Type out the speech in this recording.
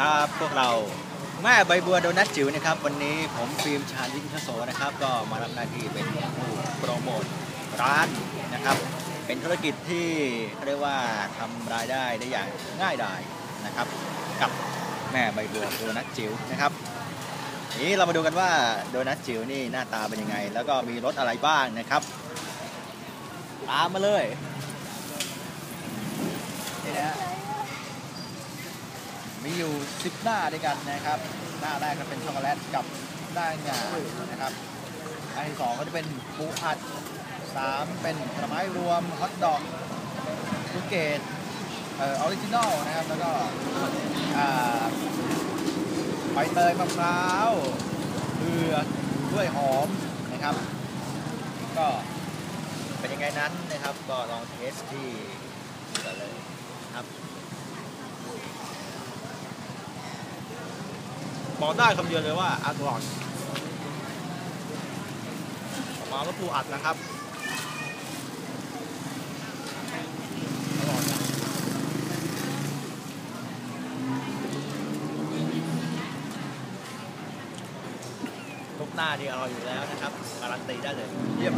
ครับ พวกเราแม่ใบบัวโดนัทจิ๋วนะครับ วันนี้ผมฟิล์มชาญวิทยโสนะครับ ก็มารับหน้าที่เป็นผู้โปรโมทร้านนะครับ เป็นธุรกิจที่เขาเรียกว่าทำรายได้ได้อย่างง่ายดายนะครับ กับแม่ใบบัวโดนัทจิ๋วนะครับนี้เรามาดูกันว่าโดนัทจิ๋วนี่หน้าตาเป็นยังไง แล้วก็มีรสอะไรบ้างนะครับ ตามมาเลยนี่นะฮะ มีอยู่ 10 หน้าด้วยกันนะครับ หน้าแรกก็เป็นช็อกโกแลตกับหน้างานะครับอันที่สองก็จะเป็นปูอัดสามเป็นผลไม้รวมฮอทดอกลูกเกดเอ่อออริจินอลนะครับ แล้วก็ใบเตยมะพร้าวเผือกล้วยหอมนะครับ ก็เป็นยังไงนั้นนะครับ ก็ลองเทสที่ก่อนเลยนะครับ บอกได้คำเดียวเลยว่าอร่อยออกมาแล้วปูอัดนะครับทุกหน้านี่อร่อยอยู่แล้วนะครับ การันตีได้เลย เยี่ยม